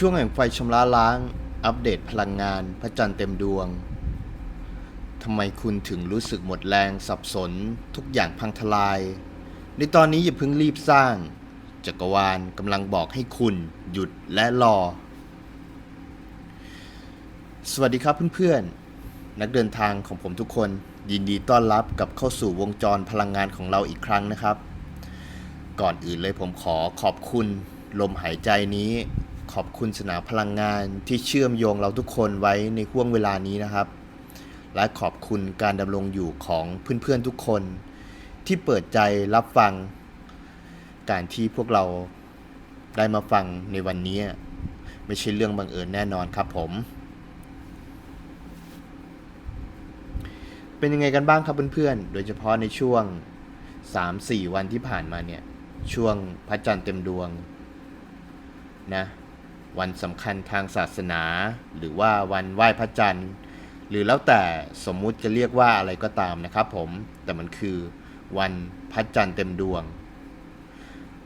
ช่วงแห่งไฟชำระล้าง อัปเดตพลังงาน พระจันทร์เต็มดวงทำไมคุณถึงรู้สึกหมดแรงสับสน ทุกอย่างพังทลาย ในตอนนี้อย่าเพิ่งรีบสร้าง จักรวาลกำลังบอกให้คุณ หยุดและรอ สวัสดีครับเพื่อนๆ นักเดินทางของผมทุกคน ยินดีต้อนรับกับเข้าสู่วงจรพลังงานของเราอีกครั้งนะครับ ก่อนอื่นเลยผมขอขอบคุณ ลมหายใจนี้ ขอบคุณสนามพลังงานที่เชื่อมโยงเราทุกคนไว้ในห่วงเวลานี้นะครับ และขอบคุณการดำรงอยู่ของเพื่อนๆทุกคน ที่เปิดใจรับฟัง การที่พวกเราได้มาฟังในวันนี้ ไม่ใช่เรื่องบังเอิญแน่นอนครับผม เป็นยังไงกันบ้างครับเพื่อนๆ โดยเฉพาะในช่วง 3-4 วันที่ผ่านมาเนี่ย ช่วงพระจันทร์เต็มดวงนะ วันสำคัญทางศาสนา หรือว่าวันไหว้พระจันทร์ หรือแล้วแต่สมมุติจะเรียกว่าอะไรก็ตามนะครับผม แต่มันคือวันพระจันทร์เต็มดวง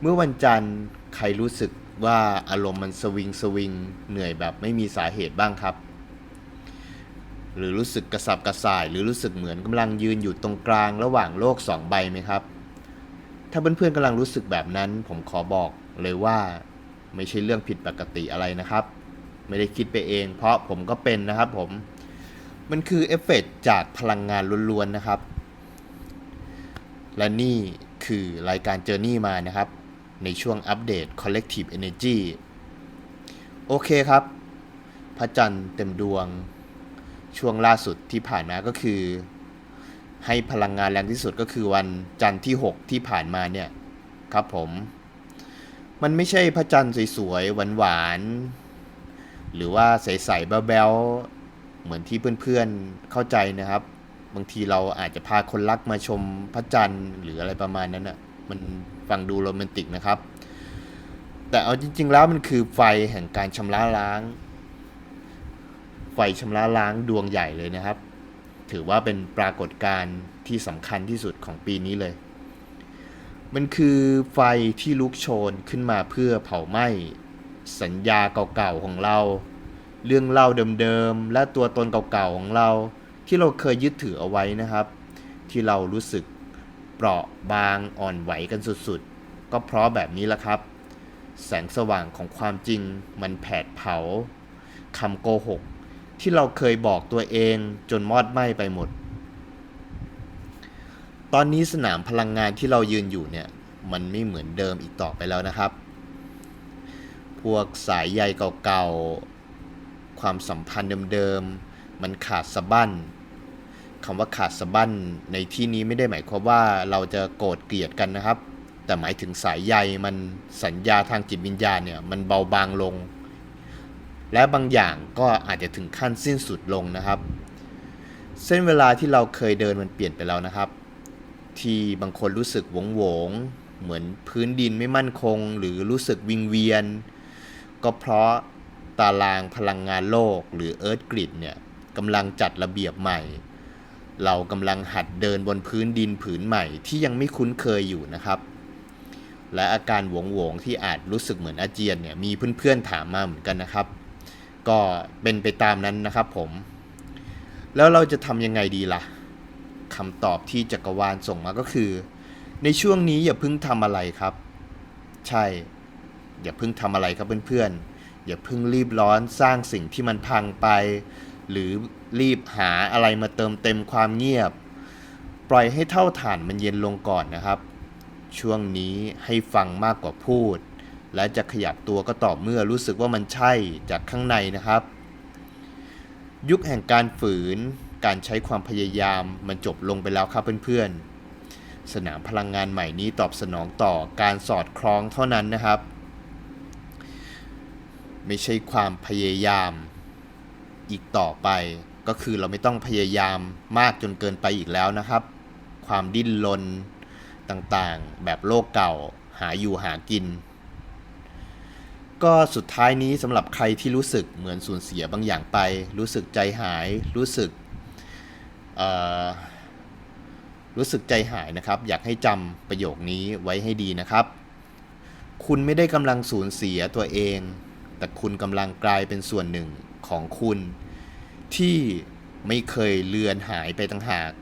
เมื่อวันจันทร์ใครรู้สึกว่าอารมณ์มันสวิงสวิงเหนื่อยแบบไม่มีสาเหตุบ้างครับ หรือรู้สึกกระสับกระส่าย หรือรู้สึกเหมือนกำลังยืนอยู่ตรงกลางระหว่างโลกสองใบไหมครับ ถ้าเพื่อนๆกำลังรู้สึกแบบนั้น ผมขอบอกเลยว่า ไม่ใช่เรื่องผิดปกติอะไรนะครับ ไม่ได้คิดไปเอง เพราะผมก็เป็นนะครับผม มันคือเอฟเฟกต์จากพลังงานล้วนๆนะครับ และนี่คือรายการเจอร์นี่มานะครับ ในช่วงอัปเดต Collective Energy โอเคครับ พระจันทร์เต็มดวง ช่วงล่าสุดที่ผ่านมาก็คือ ให้พลังงานแรงที่สุดก็คือวันจันทร์ที่ 6 ที่ผ่านมาเนี่ยครับผม มันไม่ใช่พระจันทร์สวยๆหวานๆหรือว่าใสๆแบ๊วๆเหมือนที่เพื่อนๆเข้าใจนะครับ บางทีเราอาจจะพาคนรักมาชมพระจันทร์หรืออะไรประมาณนั้นอะมันฟังดูโรแมนติกนะครับ แต่เอาจริง ๆ แล้วมันคือไฟแห่งการชำระล้าง ไฟชำระล้างดวงใหญ่เลยนะครับ ถือว่าเป็นปรากฏการณ์ที่สำคัญที่สุดของปีนี้เลย มันคือไฟที่ลุกโชนขึ้นมาเพื่อเผาไหม้สัญญาเก่าๆของเรา เรื่องเล่าเดิมๆและตัวตนเก่าๆของเรา ที่เราเคยยึดถือเอาไว้นะครับ ที่เรารู้สึกเปราะบางอ่อนไหวกันสุดๆ ก็เพราะแบบนี้ละครับ แสงสว่างของความจริงมันแผดเผาคำโกหก ที่เราเคยบอกตัวเองจนมอดไหม้ไปหมด ตอนนี้สนามพลังงานที่เรายืนอยู่เนี่ยมันไม่เหมือนเดิมอีกต่อไปแล้วนะครับ พวกสายใยเก่าๆ ความสัมพันธ์เดิมๆ มันขาดสะบั้นคำว่าขาดสะบั้นในที่นี้ไม่ได้หมายความว่าเราจะโกรธเกลียดกันนะครับ แต่หมายถึงสายใยมันสัญญาทางจิตวิญญาณเนี่ยมันเบาบางลง และบางอย่างก็อาจจะถึงขั้นสิ้นสุดลงนะครับ เส้นเวลาที่เราเคยเดินมันเปลี่ยนไปแล้วนะครับ ที่บางคนรู้สึกหวงหวง เหมือนพื้นดินไม่มั่นคง หรือรู้สึกวิงเวียน ก็เพราะตารางพลังงานโลกหรือเอิร์ธกริดเนี่ยกำลังจัดระเบียบใหม่ เรากำลังหัดเดินบนพื้นดินผืนใหม่ที่ยังไม่คุ้นเคยอยู่นะครับ และอาการหวงหวงที่อาจรู้สึกเหมือนอาเจียนเนี่ยมีเพื่อนๆถามมาเหมือนกันนะครับ ก็เป็นไปตามนั้นนะครับผม แล้วเราจะทำยังไงดีล่ะ คำตอบที่จักรวาลส่งมาก็คือ ในช่วงนี้อย่าเพิ่งทำอะไรครับ ใช่ อย่าเพิ่งทำอะไรครับเพื่อนๆ อย่าเพิ่งรีบร้อนสร้างสิ่งที่มันพังไป หรือรีบหาอะไรมาเติมเต็มความเงียบ ปล่อยให้เท่าฐานมันเย็นลงก่อนนะครับ ช่วงนี้ให้ฟังมากกว่าพูด และจะขยับตัวก็ต่อเมื่อรู้สึกว่ามันใช่จากข้างในนะครับ ยุคแห่งการฝืน การใช้ความพยายามมันจบลงไปแล้วครับเพื่อนๆ สนามพลังงานใหม่นี้ตอบสนองต่อการสอดคล้องเท่านั้นนะครับ ไม่ใช่ความพยายามอีกต่อไป ก็คือเราไม่ต้องพยายามมากจนเกินไปอีกแล้วนะครับ ความดิ้นรนต่างๆ แบบโลกเก่าหาอยู่หากิน ก็สุดท้ายนี้สำหรับใครที่รู้สึกเหมือนสูญเสียบางอย่างไป รู้สึกใจหาย รู้สึก รู้สึกใจหายนะครับ อยากให้จำประโยคนี้ไว้ให้ดีนะครับ คุณไม่ได้กำลังสูญเสียตัวเอง แต่คุณกำลังกลายเป็นส่วนหนึ่งของคุณ ที่ไม่เคยเลือนหายไปตั้งหาก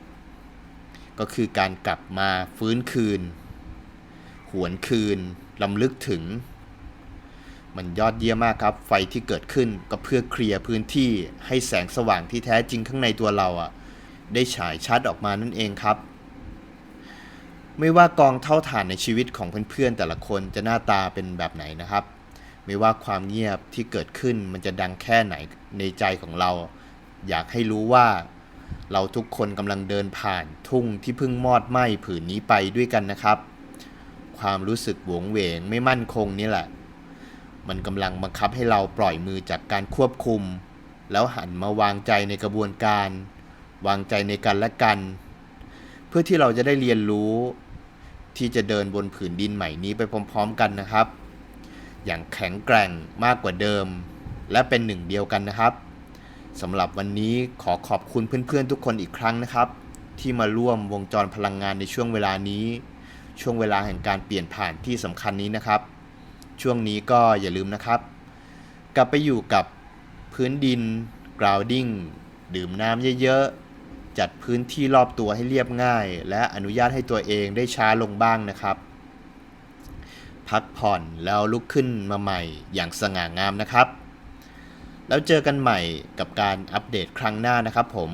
ก็คือการกลับมาฟื้นคืน หวนคืนลำลึกถึง มันยอดเยี่ยมมากครับ ไฟที่เกิดขึ้นก็เพื่อเคลียร์พื้นที่ให้แสงสว่างที่แท้จริงข้างในตัวเราอะ ได้ฉายชัดออกมานั่นเองครับ ไม่ว่ากองเท่าฐานในชีวิตของเพื่อนๆแต่ละคนจะหน้าตาเป็นแบบไหนนะครับ ไม่ว่าความเงียบที่เกิดขึ้นมันจะดังแค่ไหนในใจของเรา อยากให้รู้ว่า เราทุกคนกำลังเดินผ่านทุ่งที่เพิ่งมอดไหม้ผืนนี้ไปด้วยกันนะครับ ความรู้สึกหวงเหวงไม่มั่นคงนี่แหละ มันกำลังบังคับให้เราปล่อยมือจากการควบคุม แล้วหันมาวางใจในกระบวนการ วางใจในกันและกัน เพื่อที่เราจะได้เรียนรู้ที่จะเดินบนผืนดินใหม่นี้ไปพร้อม ๆ กันนะครับ อย่างแข็งแกร่งมากกว่าเดิม และเป็นหนึ่งเดียวกันนะครับสำหรับวันนี้ขอขอบคุณเพื่อนๆทุกคนอีกครั้งนะครับ ที่มาร่วมวงจรพลังงานในช่วงเวลานี้ ช่วงเวลาแห่งการเปลี่ยนผ่านที่สำคัญนี้นะครับ ช่วงนี้ก็อย่าลืมนะครับ กลับไปอยู่กับพื้นดิน grounding ดื่มน้ำเยอะๆ จัดพื้นที่รอบตัวให้เรียบง่าย และอนุญาตให้ตัวเองได้ช้าลงบ้างนะครับ พักผ่อนแล้วลุกขึ้นมาใหม่อย่างสง่างามนะครับ แล้วเจอกันใหม่กับการอัปเดตครั้งหน้านะครับผม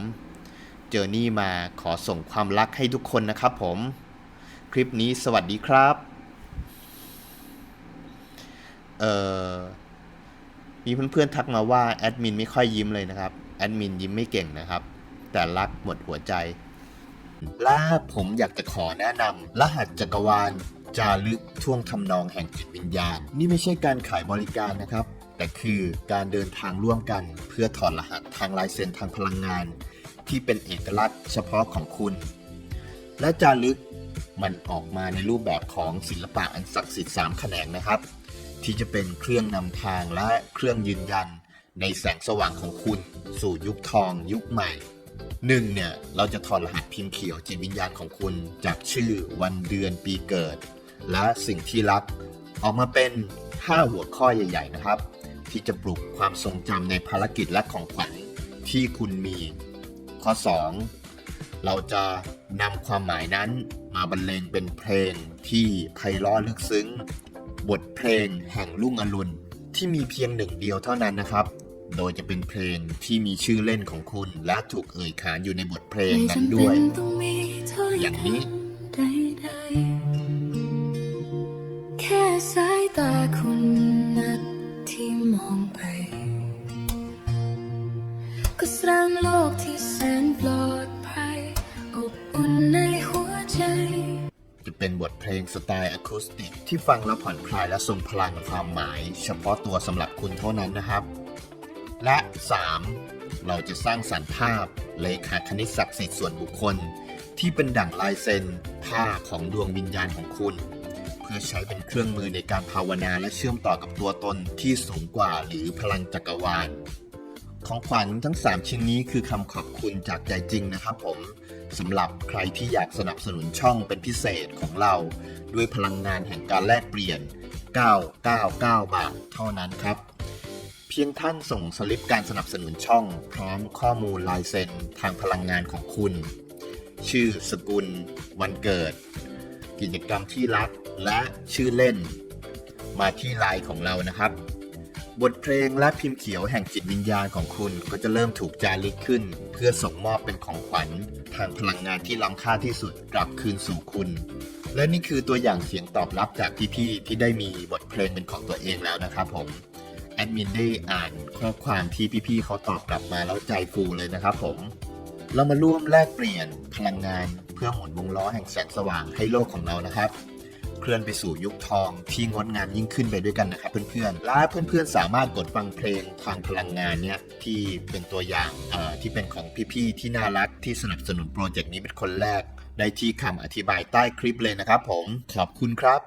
เจอนี่มาขอส่งความรักให้ทุกคนนะครับผม คลิปนี้สวัสดีครับเอ่อมีเพื่อนๆทักมาว่าแอดมินไม่ค่อยยิ้มเลยนะครับแอดมินยิ้มไม่เก่งนะครับ แต่รักหมดหัวใจ และผมอยากจะขอแนะนำรหัสจักรวาล จารึกท่วงทำนองแห่งจิตวิญญาณ นี่ไม่ใช่การขายบริการนะครับ แต่คือการเดินทางร่วมกัน เพื่อถอดรหัสทางลายเซ็นทางพลังงาน ที่เป็นเอกลักษณ์เฉพาะของคุณ และจารึกมันออกมาในรูปแบบของศิลปะอันศักดิ์สิทธิ์สามแขนงนะครับ ที่จะเป็นเครื่องนำทางและเครื่องยืนยัน ในแสงสว่างของคุณ สู่ยุคทองยุคใหม่ หนึ่งเนี่ยเราจะถอดรหัสพิมพ์เขียวจิตวิญญาณของคุณ จากชื่อวันเดือนปีเกิด และสิ่งที่รัก ออกมาเป็น 5 หัวข้อใหญ่ ๆ นะครับ ที่จะปลุกความทรงจำในภารกิจและของขวัญที่คุณมี ข้อ 2 เราจะนำความหมายนั้นมาบรรเลงเป็นเพลงที่ไพเราะลึกซึ้ง บทเพลงแห่งลุ่งอรุณที่มีเพียงหนึ่งเดียวเท่านั้นนะครับ โดยจะเป็นเพลงที่มีชื่อเล่นของคุณและถูกเอ่ยขานอยู่ในบทเพลงนั้นด้วย อย่างนี้ แค่สายตาคุณนัดที่มองไป ก็สร้างโลกที่แสนปลอดภัยอบอุ่นในหัวใจ จะเป็นบทเพลงสไตล์อะคูสติกที่ฟังแล้วผ่อนคลายและทรงพลังความหมาย เฉพาะตัวสำหรับคุณเท่านั้นนะครับ และ 3. เราจะสร้างสรรค์ภาพเลขาคณิตศักดิ์สิทธิ์ส่วนบุคคล ที่เป็นดั่งลายเซ็นผ้าของดวงวิญญาณของคุณ เพื่อใช้เป็นเครื่องมือในการภาวนาและเชื่อมต่อกับตัวตนที่สูงกว่าหรือพลังจักรวาล ของขวัญทั้ง 3 ชิ้นนี้คือคำขอบคุณจากใจจริงนะครับผมสำหรับใครที่อยากสนับสนุนช่องเป็นพิเศษของเรา ด้วยพลังงานแห่งการแลกเปลี่ยน 999 บาทเท่านั้นครับ เพียงท่านส่งสลิปการสนับสนุนช่อง พร้อมข้อมูลลายเซ็นทางพลังงานของคุณ ชื่อสกุล วันเกิด กิจกรรมที่รักและชื่อเล่น มาที่ไลน์ของเรานะครับ บทเพลงและพิมพ์เขียวแห่งจิตวิญญาณของคุณก็จะเริ่มถูกจารึกขึ้น เพื่อส่งมอบเป็นของขวัญทางพลังงานที่ล้ำค่าที่สุดกลับคืนสู่คุณ และนี่คือตัวอย่างเสียงตอบรับจากพี่ๆที่ได้มีบทเพลงเป็นของตัวเองแล้วนะครับผม ดมินได้อ่านข้อความที่พี่ๆเขาตอบกลับมาแล้วใจฟูเลยนะครับผม เรามาร่วมแลกเปลี่ยนพลังงานเพื่อหมุนวงล้อแห่งแสงสว่างให้โลกของเรานะครับ เคลื่อนไปสู่ยุคทองที่งดงามยิ่งขึ้นไปด้วยกันนะครับเพื่อนๆและเพื่อนๆสามารถกดฟังเพลงทางพลังงานเนี่ยที่เป็นตัวอย่างที่เป็นของพี่ๆที่น่ารักที่สนับสนุนโปรเจกต์นี้เป็นคนแรกได้ที่คำอธิบายใต้คลิปเลยนะครับผมขอบคุณครับ